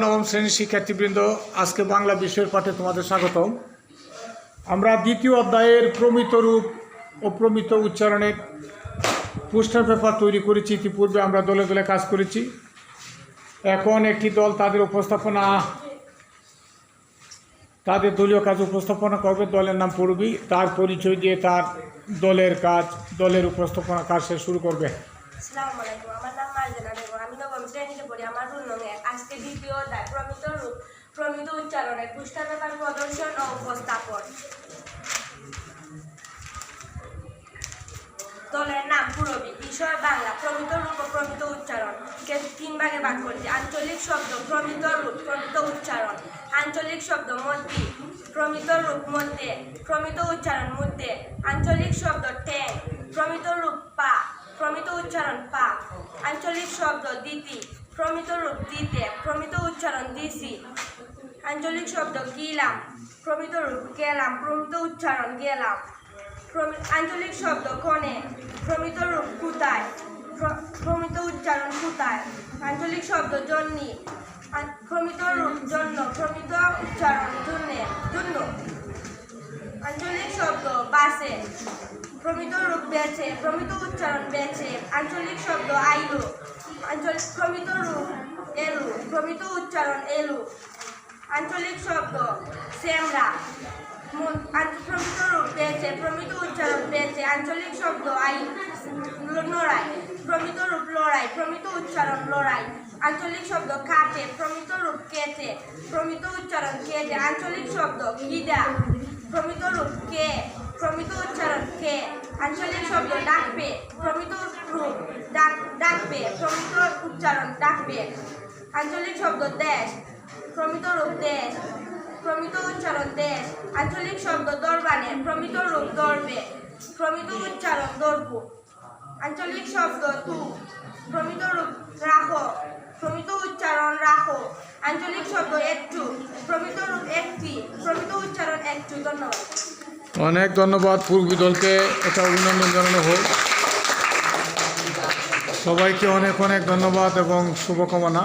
নবম শ্রেণির শিক্ষার্থীবৃন্দ, আজকে বাংলা বিষয়ের পাঠে তোমাদের স্বাগতম। আমরা দ্বিতীয় অধ্যায়ের প্রমিত রূপ ও প্রমিত উচ্চারণের পোস্টার পেপার তৈরি করেছি। ইতিপূর্বে আমরা দলে দলে কাজ করেছি। এখন একটি দল তাদের উপস্থাপনা, তাদের দলীয় কাজ উপস্থাপনা করবে। দলের নাম পড়বি। তার পরিচয় দিয়ে তার দলের কাজ, দলের উপস্থাপনা কাজ শুরু করবে। আমার নাম শ্রেণীতে পড়ি আমার রুল নং আজকে দ্বিতীয় অধ্যায় প্রমিত রূপ প্রমিত উচ্চারণের পুস্তার ব্যাপার প্রদর্শন ও উপস্থাপন। দলের নাম পুরবি বিষয় বাংলা প্রমিত রূপ ও প্রমিত উচ্চারণ তিন ভাগে ভাগ করছি আঞ্চলিক শব্দ প্রমিত রূপ প্রমিত উচ্চারণ আঞ্চলিক শব্দ, মধ্যে। প্রমিত রূপ মধ্যে। প্রমিত উচ্চারণ মধ্যে। আঞ্চলিক শব্দ ট্যাং প্রমিত রূপ পা। প্রমিত উচ্চারণ পা। আঞ্চলিক শব্দ দিতি প্রমিত রূপ দিতে প্রমিত উচ্চারণ দিছি। আঞ্চলিক শব্দ গিলাম, প্রমিত রূপ গেলাম, প্রমিত উচ্চারণ গেলাম। আঞ্চলিক শব্দ কনে প্রমিত রূপ কুতায় প্রমিত উচ্চারণ কুতায় আঞ্চলিক শব্দ জন্নি প্রমিত রূপ জন্য, প্রমিত উচ্চারণ জন্যে, জন্য। আঞ্চলিক শব্দ বাসে, প্রমিত রূপ বেছে, প্রমিত উচ্চারণ বেছে, আঞ্চলিক শব্দ আইলো। আঞ্চলিক প্রমিত রূপ, এলু, প্রমিত উচ্চারণ, এলু। আঞ্চলিক শব্দ আন- প্রমিত রূপ বেছে প্রমিত উচ্চারণ বেছে আঞ্চলিক শব্দ, আই, লড়াই। প্রমিত রূপ, লড়াই, প্রমিত উচ্চারণ, লড়াই। আঞ্চলিক শব্দ কাটে প্রমিত রূপ কেটে প্রমিত উচ্চারণ কেটে আঞ্চলিক শব্দ কিডা প্রমিত রূপ, কে প্রমিত উচ্চারণ কে আঞ্চলিক শব্দ ডাকবে প্রমিত রূপ, ডাক ডাকবে প্রমিত উচ্চারণ ডাকবে আঞ্চলিক শব্দ, দেশ। প্রমিত রূপ, দেশ। প্রমিত উচ্চারণ, দেশ। আঞ্চলিক শব্দ দরবানে প্রমিত রূপ, দরবে। প্রমিত উচ্চারণ, দরবু। আঞ্চলিক শব্দ, তু। প্রমিত রূপ রাখো প্রমিত উচ্চারণ রাখো আঞ্চলিক শব্দ, একটু। প্রমিত রূপ, একটি। প্রমিত উচ্চারণ, একটু। ধন্যবাদ। অনেক ধন্যবাদ পূর্বী দলকে এটা অভিনন্দন জানানো হোক। সবাইকে অনেক অনেক ধন্যবাদ এবং শুভকামনা।